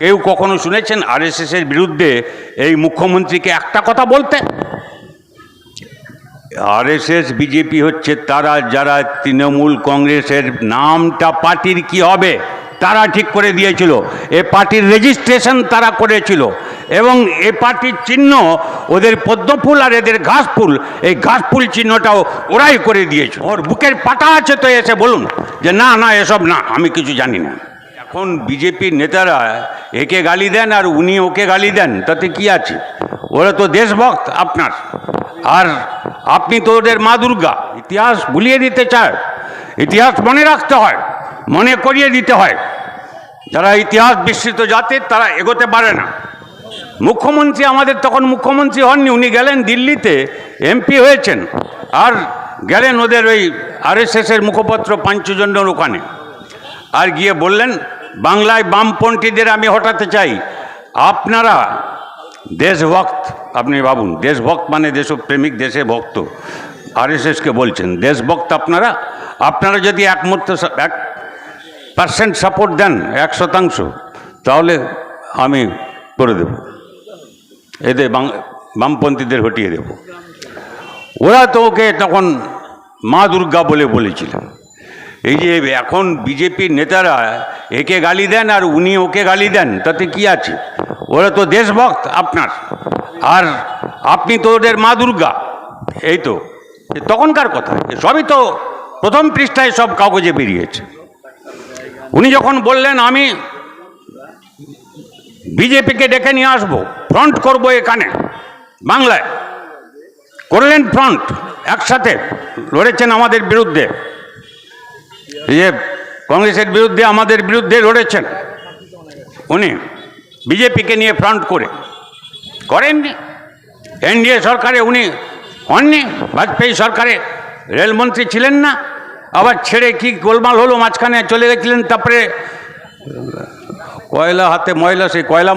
কেউ কখনো শুনেছেন আরএসএস এর বিরুদ্ধে এই মুখ্যমন্ত্রীকে একটা কথা বলতে? আরএসএস, বিজেপি হচ্ছে তারা, যারা তৃণমূল কংগ্রেসের নামটা পার্টির কি হবে, তারা ঠিক করে দিয়েছিল। এ পার্টির রেজিস্ট্রেশন তারা করেছিল। এবং এ পার্টির চিহ্ন ওদের পদ্মফুল আর এদের ঘাসফুল, এই ঘাসফুল চিহ্নটাও ওরাই করে দিয়েছিল ওর বুকের পাটা আছে তো এসে বলুন যে, না না, এসব না, আমি কিছু জানি না। এখন বিজেপির নেতারা একে গালি দেন আর উনি ওকে গালি দেন, তাতে কি আছে? ওরা তো দেশভক্ত আপনার। আর আপনি তো ওদের মা দুর্গা, ইতিহাস ভুলিয়ে দিতে চায়। ইতিহাস মনে রাখতে হয়, মনে করিয়ে দিতে হয়। যারা ইতিহাস বিস্মৃত জাতির তারা এগোতে পারে না। মুখ্যমন্ত্রী আমাদের তখন মুখ্যমন্ত্রী হননি, উনি গেলেন দিল্লিতে, এমপি হয়েছেন। আর গেলেন ওদের ওই আরএসএসের মুখপত্র পাঞ্চজন্যর ওখানে। আর গিয়ে বললেন বাংলায় বামপন্থীদের আমি হটাতে চাই। আপনারা দেশভক্ত, আপনি ভাবুন, দেশভক্ত মানে দেশপ্রেমিক, দেশে ভক্ত। আরএসএসকে বলছেন, দেশভক্ত আপনারা? আপনারা যদি এক মুহূর্ত এক পার্সেন্ট সাপোর্ট দেন, এক শতাংশ, তাহলে আমি করে দেব। বাং, বামপন্থীদের হটিয়ে দেব। ওরা তো ওকে তখন মা দুর্গা বলে বলেছিল। এই যে এখন বিজেপির নেতারা একে গালি দেন আর উনি ওকে গালি দেন, তাতে কি আছে? ওরা তো দেশভক্ত আপনার। আর আপনি তো ওদের মা দুর্গা। এই তো। তখনকার কথা। সবই তো প্রথম পৃষ্ঠায় সব কাগজে বেরিয়েছে। উনি যখন বললেন, আমি বিজেপিকে ডেকে নিয়ে আসব, ফ্রন্ট করব এখানে, বাংলায়। করলেন ফ্রন্ট, একসাথে লড়েছেন আমাদের বিরুদ্ধে। এই যে কংগ্রেসের বিরুদ্ধে, আমাদের বিরুদ্ধে লড়েছেন। উনি বিজেপিকে নিয়ে ফ্রন্ট করে। করেননি। এনডিএ সরকারে উনি হননি। বাজপেয়ী সরকারে রেলমন্ত্রী ছিলেন না। আবার ছেড়ে কি গোলমাল হলো, মাঝখানে চলে গেছিলেন, তারপরে কয়লা হাতে ময়লা, সেই কয়লা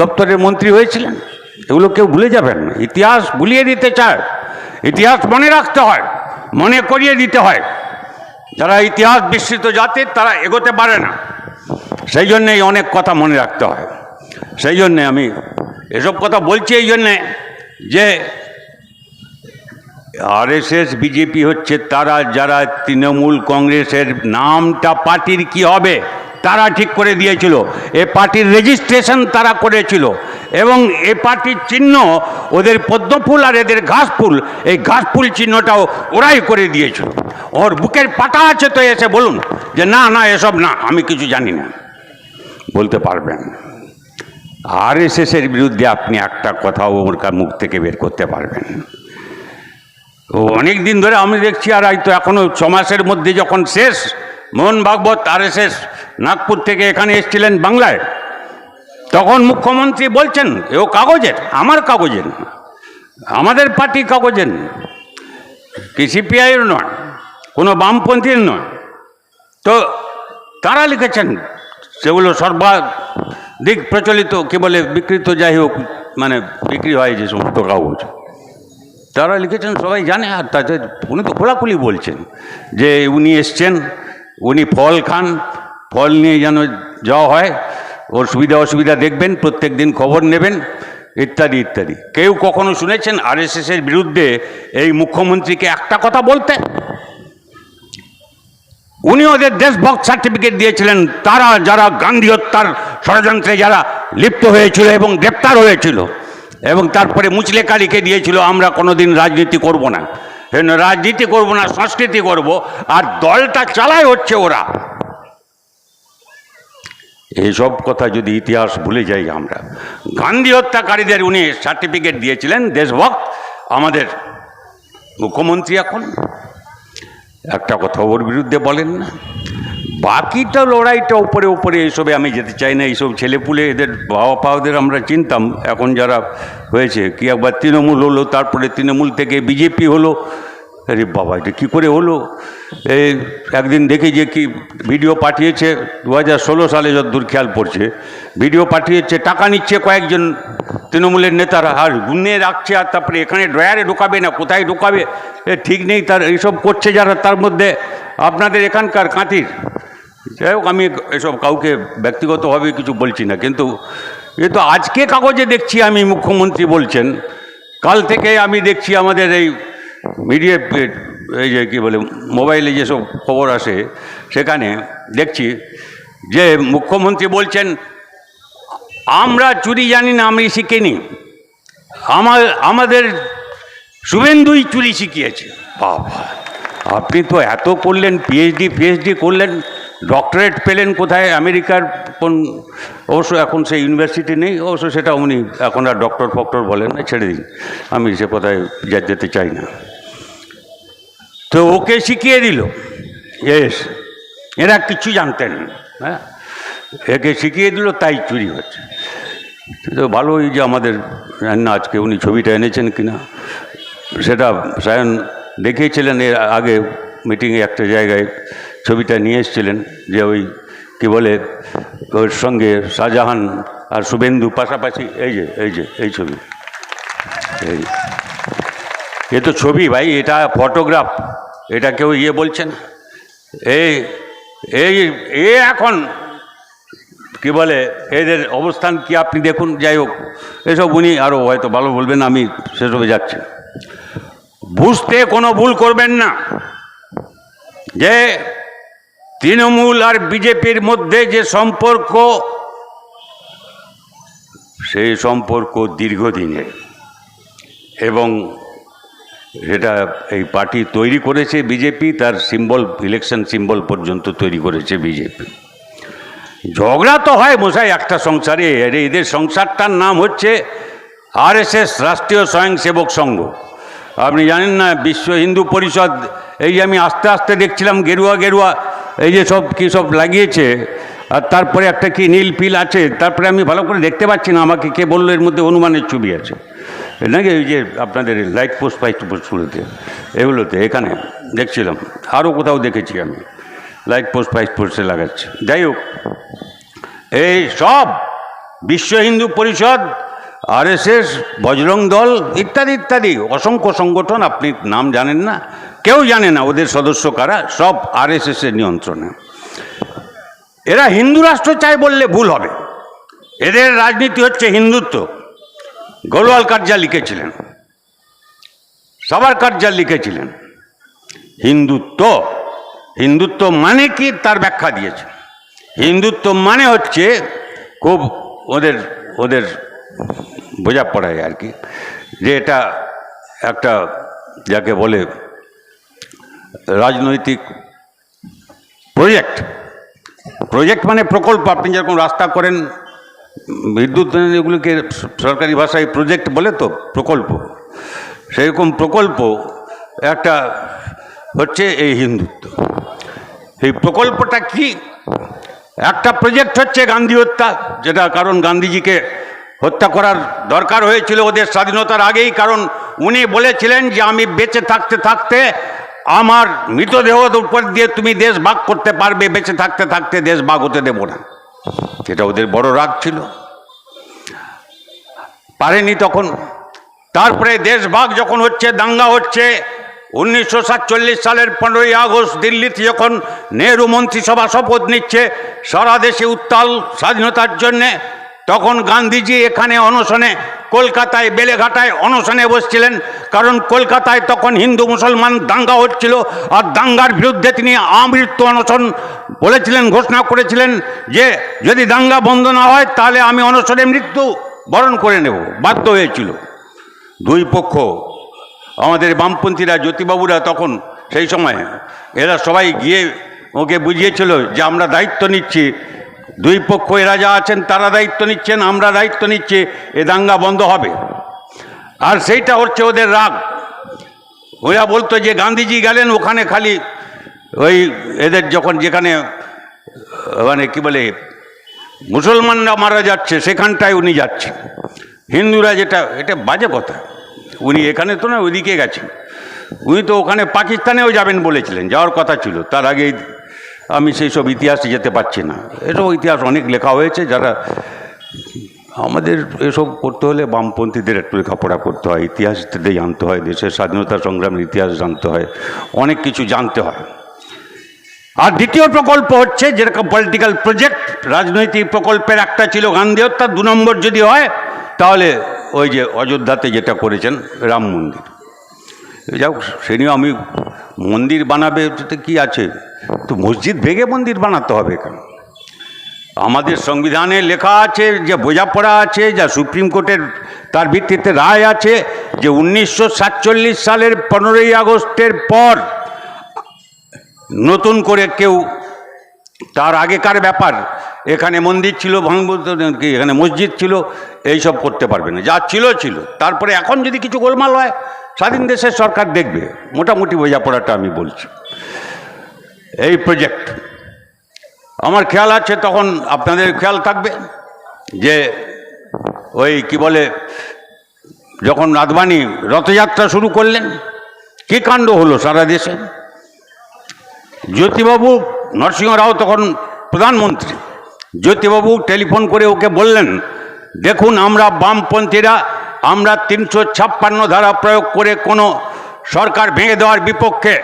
দপ্তরের মন্ত্রী হয়েছিলেন। এগুলো কেউ ভুলে যাবেন না। ইতিহাস ভুলিয়ে দিতে চায়। ইতিহাস মনে রাখতে হয়, মনে করিয়ে দিতে হয়। যারা ইতিহাস বিস্তৃত জাতির, তারা এগোতে পারে না। সেই জন্যেই অনেক কথা মনে রাখতে হয়। সেই জন্যে আমি এসব কথা বলছি, এই জন্যে যে আরএসএস, বিজেপি হচ্ছে তারা, যারা তৃণমূল কংগ্রেসের নামটা পার্টির কি হবে? তারা ঠিক করে দিয়েছিল। এ পার্টির রেজিস্ট্রেশন তারা করেছিল এবং এ পার্টির চিহ্ন ওদের পদ্মফুল আর এদের ঘাসফুল, এই ঘাসফুল চিহ্নটাও ওরাই করে দিয়েছিল। ওর বুকের পাটা আছে তো এসে বলুন যে না না, এসব না, আমি কিছু জানি না। বলতে পারবেন। আর এর বিরুদ্ধে আপনি একটা কথাও ওর মুখ থেকে বের করতে পারবেন। ও অনেক দিন ধরে আমি দেখছি আর হয়তো এখনও ছমাসের মধ্যে যখন শেষ, মোহন ভাগবত আর নাগপুর থেকে এখানে এসেছিলেন বাংলায়। তখন মুখ্যমন্ত্রী বলছেন, এও কাগজের, আমার কাগজের আমাদের পার্টি কাগজের না। কি সিপিআইয়ের নয়, কোনো বামপন্থীর নয়। তো তারা লিখেছেন, সেগুলো সর্বাধিক প্রচলিত, কি বলে, বিকৃত যাই হোক মানে বিক্রি হয় যে সমস্ত কাগজ। তারা লিখেছেন, সবাই জানে, আর তাদের উনি তো খোলাখুলি বলছেন যে উনি এসছেন, উনি ফল খান ফল নিয়ে যেন যাওয়া হয়, ওর সুবিধা অসুবিধা দেখবেন, প্রত্যেক দিন খবর নেবেন, ইত্যাদি ইত্যাদি। কেউ কখনো শুনেছেন আর আরএসএসের বিরুদ্ধে এই মুখ্যমন্ত্রীকে একটা কথা বলতে? উনি ওদের দেশভক্ত সার্টিফিকেট দিয়েছিলেন, তারা যারা গান্ধী হত্যার ষড়যন্ত্রে যারা লিপ্ত হয়েছিল এবং গ্রেপ্তার হয়েছিল, এবং তারপরে মুচলেকা লিখে দিয়েছিল, আমরা কোনোদিন রাজনীতি করব না। রাজনীতি করব না, সংস্কৃতি করব, আর দলটা চালায় হচ্ছে ওরা। এইসব কথা যদি ইতিহাস ভুলে যাই আমরা। গান্ধী হত্যাকারীদের উনি সার্টিফিকেট দিয়েছিলেন, দেশভক্ত আমাদের মুখ্যমন্ত্রী এখন। একটা কথা ওর বিরুদ্ধে বলেন না। বাকিটা লড়াইটা উপরে উপরে এইসবে আমি যেতে চাই না, এইসব ছেলেপুলে এদের বাবা পাওয়াদের আমরা চিনতাম। এখন যারা হয়েছে, কি একবার তৃণমূল হলো, তারপরে তৃণমূল থেকে বিজেপি হলো আরে বাবা, এটা কী করে হলো? এই একদিন দেখি যে কি ভিডিও পাঠিয়েছে দু হাজার ষোলো সালে যতদূর খেয়াল পড়ছে, ভিডিও পাঠিয়েছে, টাকা নিচ্ছে কয়েকজন তৃণমূলের নেতারা, আর গুনে রাখছে, আর তারপরে এখানে ড্রয়ারে ঢোকাবে না, কোথায় ঢোকাবে? এ ঠিক নেই, তার এইসব করছে যারা, তার মধ্যে আপনাদের এখানকার কাঁতির যাই হোক, আমি এসব কাউকে ব্যক্তিগতভাবে কিছু বলছি না, কিন্তু এ তো আজকে কাগজে দেখছি আমি মুখ্যমন্ত্রী বলছেন, কাল থেকে আমি দেখছি আমাদের এই মিডিয়া এই যে কী বলে, মোবাইলে যেসব খবর আসে, সেখানে দেখছি যে মুখ্যমন্ত্রী বলছেন, আমরা চুরি জানি না, আমি শিখিনি। আমার, আমাদের শুভেন্দুই চুরি শিখিয়েছে। বাবা, আপনি তো এত করলেন পিএইচডি পিএইচডি করলেন ডক্টরেট পেলেন কোথায়, আমেরিকার কোন অবশ্য এখন সেই ইউনিভার্সিটি নেই, অবশ্য সেটা উনি এখন আর ডক্টর ফক্টর বলেন না, ছেড়ে দিন। আমি সে কথায় যা যেতে চাই না। তো ওকে শিখিয়ে দিল। এস এরা কিছু জানতেন হ্যাঁ? একে শিখিয়ে দিল, তাই চুরি হচ্ছে। তো ভালোই যে আমাদের না আজকে উনি ছবিটা এনেছেন কিনা। সেটা সায়ন দেখিয়েছিলেন, এর আগে মিটিংয়ে একটা জায়গায় ছবিটা নিয়ে এসেছিলেন, যে ওই কি বলে, ওর সঙ্গে শাহজাহান আর শুভেন্দু পাশাপাশি, এই যে এই যে, এই ছবি। এই এ তো ছবি ভাই, এটা ফটোগ্রাফ, এটা কেউ ইয়ে বলছেন? এই এই, এ এখন কি বলে, এদের অবস্থান কি আপনি দেখুন, যাই হোক, এসব উনি আরও হয়তো ভালো বলবেন, আমি সেসবে যাচ্ছি। বুঝতে কোনো ভুল করবেন না। যে তৃণমূল আর বিজেপির মধ্যে যে সম্পর্ক, সেই সম্পর্ক দীর্ঘদিনের এবং সেটা এই পার্টি তৈরি করেছে বিজেপি, তার সিম্বল ইলেকশন সিম্বল পর্যন্ত তৈরি করেছে বিজেপি। ঝগড়া তো হয় মশাই একটা সংসারে, আর এদের সংসারটার নাম হচ্ছে আরএসএস, রাষ্ট্রীয় স্বয়ংসেবক সংঘ। আপনি জানেন না, বিশ্ব হিন্দু পরিষদ, এই আমি আস্তে আস্তে দেখছিলাম গেরুয়া গেরুয়া এই যে সব কী সব লাগিয়েছে, আর তারপরে একটা কি নীল পিল আছে, তারপরে আমি ভালো করে দেখতে পাচ্ছি না, আমাকে কে বলল এর মধ্যে অনুমানের ছবি আছে। নাকি ওই যে আপনাদের লাইট পোস্ট ফাইট পোস্টগুলোতে এগুলোতে, এখানে, দেখছিলাম আরও কোথাও দেখেছি আমি, লাইট পোস্ট ফাইট পোস্টে লাগাচ্ছে। যাই হোক, এই সব বিশ্ব হিন্দু পরিষদ আরএসএস বজরং দল, ইত্যাদি ইত্যাদি, অসংখ্য সংগঠন, আপনি নাম জানেন না কেউ জানে না ওদের সদস্য কারা, সব আর আরএসএসের নিয়ন্ত্রণে। এরা হিন্দু রাষ্ট্র চায় বললে ভুল হবে। এদের রাজনীতি হচ্ছে হিন্দুত্ব। গোলওয়াল কার্যা লিখেছিলেন। সবার কার্যা লিখেছিলেন। হিন্দুত্ব হিন্দুত্ব মানে কি তার ব্যাখ্যা দিয়েছে। হিন্দুত্ব মানে হচ্ছে খুব ওদের ওদের বোঝা পড়ায় আর কি, যে এটা একটা যাকে বলে রাজনৈতিক প্রজেক্ট প্রজেক্ট মানে প্রকল্প। আপনি যেরকম রাস্তা করেন, বিদ্যুৎ এগুলোকে সরকারি ভাষায় প্রজেক্ট বলে তো, প্রকল্প। সেরকম প্রকল্প একটা হচ্ছে এই হিন্দুত্ব। এই প্রকল্পটা কি? একটা প্রজেক্ট হচ্ছে গান্ধী হত্যা, যেটা কারণ গান্ধীজিকে হত্যা করার দরকার হয়েছিল ওদের স্বাধীনতার আগেই। কারণ উনি বলেছিলেন যে, আমি বেঁচে থাকতে থাকতে আমার মৃতদেহ উপর দিয়ে তুমি দেশ ভাগ করতে পারবে, বেঁচে থাকতে থাকতে দেশ ভাগ হতে দেবো না। এটা ওদের বড় রাগ ছিল। পারেনি তখন। তারপরে দেশভাগ যখন হচ্ছে, দাঙ্গা হচ্ছে, উনিশশো সাতচল্লিশ সালের পনেরোই আগস্ট দিল্লিতে যখন নেহরু মন্ত্রিসভা শপথ নিচ্ছে, সারা দেশে উত্তাল স্বাধীনতার জন্যে, তখন গান্ধীজি এখানে অনশনে কলকাতায় বেলেঘাটায় অনশনে বসছিলেন। কারণ কলকাতায় তখন হিন্দু মুসলমান দাঙ্গা হচ্ছিল আর দাঙ্গার বিরুদ্ধে তিনি আমৃত্যু অনশন বলেছিলেন, ঘোষণা করেছিলেন যে যদি দাঙ্গা বন্ধ না হয় তাহলে আমি অনশনে মৃত্যু বরণ করে নেব, বাধ্য হয়েছিল। দুই পক্ষ, আমাদের বামপন্থীরা, জ্যোতিবাবুরা তখন সেই সময়, এরা সবাই গিয়ে ওকে বুঝিয়েছিল যে আমরা দায়িত্ব নিচ্ছি দুই পক্ষ এরা যা আছেন, তারা দায়িত্ব নিচ্ছেন, আমরা দায়িত্ব নিচ্ছি, এ দাঙ্গা বন্ধ হবে। আর সেইটা হচ্ছে ওদের রাগ। ওরা বলতো যে গান্ধীজি গেলেন, ওখানে খালি ওই এদের যখন যেখানে মানে কি বলে, মুসলমানরা মারা যাচ্ছে, সেখানটায় উনি যাচ্ছেন হিন্দুরা যেটা, এটা বাজে কথা। উনি এখানে তো না, ওইদিকে গেছেন। উনি তো ওখানে পাকিস্তানেও যাবেন বলেছিলেন, যাওয়ার কথা ছিল। তার আগে আমি সেই সব ইতিহাসে যেতে পারছি না। এসব ইতিহাস অনেক লেখা হয়েছে যারা আমাদের এসব করতে হলে বামপন্থীদের একটু লেখাপড়া করতে হয় ইতিহাস জানতে হয়, দেশের স্বাধীনতা সংগ্রামের ইতিহাস জানতে হয়, অনেক কিছু জানতে হয়। আর দ্বিতীয় প্রকল্প হচ্ছে যেরকম পলিটিক্যাল প্রজেক্ট রাজনৈতিক প্রকল্পের একটা ছিল গান্ধী হত্যা দু নম্বর যদি হয়, তাহলে ওই যে অযোধ্যাতে যেটা করেছেন রাম মন্দির। যাই হোক সে নিয়ে আমি মন্দির বানাবে কি আছে? তো মসজিদ ভেঙে মন্দির বানাতে হবে কেন? আমাদের সংবিধানে লেখা আছে, যে বোঝাপড়া আছে, যা সুপ্রিম কোর্টের তার ভিত্তিতে রায় আছে, যে উনিশশো সাতচল্লিশ সালের পনেরোই আগস্টের পর নতুন করে কেউ তার আগেকার ব্যাপার, এখানে মন্দির ছিল ভাঙব এখানে মসজিদ ছিল এই সব করতে পারবে না। যা ছিল ছিল। তারপরে এখন যদি কিছু গোলমাল হয় স্বাধীন দেশের সরকার দেখবে। মোটামুটি বোঝাপড়াটা আমি বলছি। এই প্রজেক্ট আমার খেয়াল আছে তখন আপনাদের খেয়াল থাকবে যে ওই কি বলে, যখন আদবানি রথযাত্রা শুরু করলেন, কী কাণ্ড হলো সারা দেশে? জ্যোতিবাবু, নরসিংহ রাও তখন প্রধানমন্ত্রী। জ্যোতিবাবু টেলিফোন করে ওকে বললেন, দেখুন, আমরা বামপন্থীরা আমরা তিনশো ছাপ্পান্ন ধারা প্রয়োগ করে কোনো সরকার ভেঙে দেওয়ার বিপক্ষে,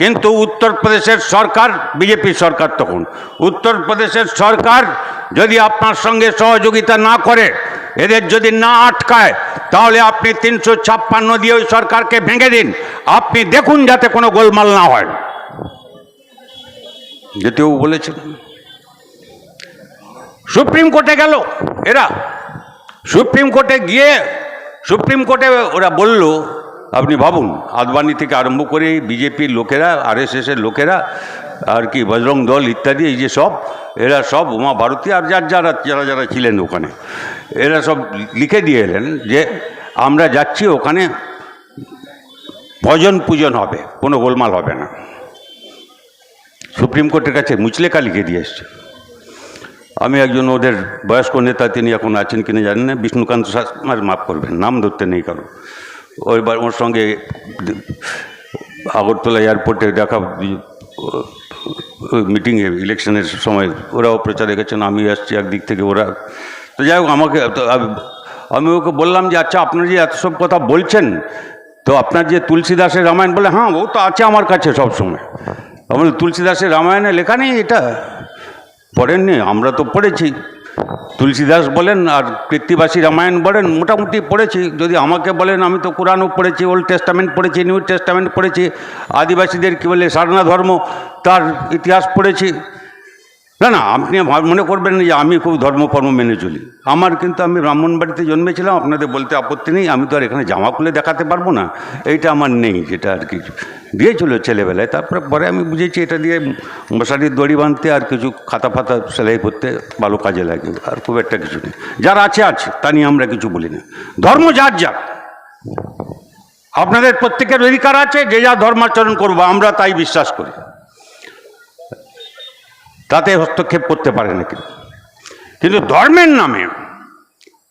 কিন্তু উত্তরপ্রদেশের সরকার, বিজেপি সরকার তখন। উত্তরপ্রদেশের সরকার যদি আপনার সঙ্গে সহযোগিতা না করে, এদের যদি না আটকায়, তাহলে আপনি তিনশো ছাপ্পান্ন দিয়ে ওই সরকারকে ভেঙে দিন। আপনি দেখুন যাতে কোনো গোলমাল না হয়। যেতেও বলেছিলেন সুপ্রিম কোর্টে গেল। এরা সুপ্রিম কোর্টে গিয়ে সুপ্রিম কোর্টে ওরা বলল, আপনি ভাবুন, আদবানি থেকে আরম্ভ করে বিজেপির লোকেরা আরএসএসের লোকেরা, আর কি বজরং দল ইত্যাদি, এই যে সব, এরা সব উমা ভারতী আর যার যারা যারা যারা ছিলেন ওখানে, এরা সব লিখে দিয়ে এলেন যে আমরা যাচ্ছি ওখানে, ভজন পূজন হবে, কোনো গোলমাল হবে না। সুপ্রিম কোর্টের কাছে মুচলেখা লিখে দিয়ে এসছে। আমি একজন ওদের বয়স্ক নেতা, তিনি এখন আছেন কিনা জানেন না। বিষ্ণুকান্ত শাস- আমার মাফ করবেন, নাম ধরতে নেই কারণ ওই বার ওর সঙ্গে আগরতলা এয়ারপোর্টে দেখা মিটিংয়ে ইলেকশনের সময় ওরাও প্রচারে গেছেন আমি আসছি একদিক থেকে ওরা। তো যাই হোক, আমাকে আমি- আমি ওকে বললাম যে আচ্ছা আপনারা যে এত সব কথা বলছেন, তো আপনার যে তুলসীদাসের রামায়ণ বলে হ্যাঁ ও তো আছে আমার কাছে সব সময় আমার তুলসীদাসের রামায়ণে লেখা নেই এটা? পড়েননি, আমরা তো পড়েছি। তুলসীদাস বলেন আর কৃত্তিবাসী রামায়ণ বলেন, মোটামুটি পড়েছি। যদি আমাকে বলেন, আমি তো কোরআনও পড়েছি, ওল্ড টেস্টামেন্ট পড়েছি, নিউ টেস্টামেন্ট পড়েছি, আদিবাসীদের কী বলে সারনা ধর্ম, তার ইতিহাস পড়েছি। না না, আপনি মনে করবেন না যে আমি খুব ধর্মকর্ম মেনে চলি। আমার কিন্তু আমি ব্রাহ্মণবাড়িতে জন্মেছিলাম, আপনাদের বলতে আপত্তি নেই, আমি তো আর এখানে জামা খুলে দেখাতে পারব না। এইটা আমার নেই, যেটা আর কি দিয়েছিল ছেলেবেলায়, তারপরে পরে আমি বুঝেছি এটা দিয়ে মশারির দড়ি বাঁধতে আর কিছু খাতা ফাতা সেলাই করতে ভালো কাজে লাগে, আর খুব একটা কিছু নেই। যার আছে আছে, তা নিয়ে আমরা কিছু বলি না। ধর্ম যার যার। আপনাদের প্রত্যেকের অধিকার আছে, যে যা ধর্মাচরণ করব, আমরা তাই বিশ্বাস করি। তাতে হস্তক্ষেপ করতে পারে না কিন্তু কিন্তু ধর্মের নামে,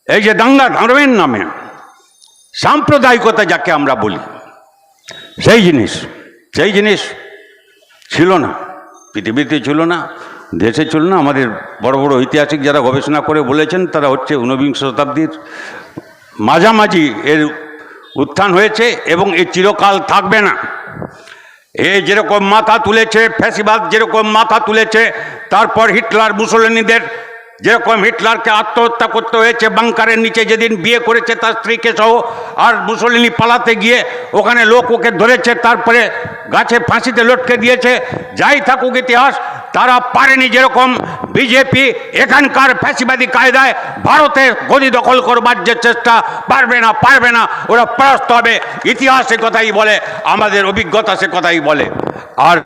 এই যে দাঙ্গা ধর্মের নামে, সাম্প্রদায়িকতা যাকে আমরা বলি, সেই জিনিস সেই জিনিস ছিল না। পৃথিবীতে ছিল না, দেশে ছিল না, আমাদের বড় বড় ঐতিহাসিক যারা গবেষণা করে বলেছেন, তারা হচ্ছে ঊনবিংশ শতাব্দীর মাঝামাঝি এর উত্থান হয়েছে এবং এ চিরকাল থাকবে না। এ যেরকম মাথা তুলেছে, ফ্যাসিবাদ যেরকম মাথা তুলেছে, তারপর হিটলার মুসলিনীদের যেরকম হিটলারকে আত্মহত্যা করতে হয়েছে, বাংকারের নিচে যেদিন বিয়ে করেছে তার স্ত্রীকে সহ, আর মুসলিনী পালাতে গিয়ে ওখানে লোক ওকে ধরেছে, তারপরে গাছে ফাঁসিতে লটকে দিয়েছে, যাই থাকুক ইতিহাস তারা পারেনি যেরকম বিজেপি এখানকার ফ্যাসিবাদী কায়দায় ভারতের গদি দখল করবার যে চেষ্টা পারবে না পারবে না, ওরা পরাস্ত হবে। ইতিহাস সে কথাই বলে, আমাদের অভিজ্ঞতা সে কথাই বলে। আর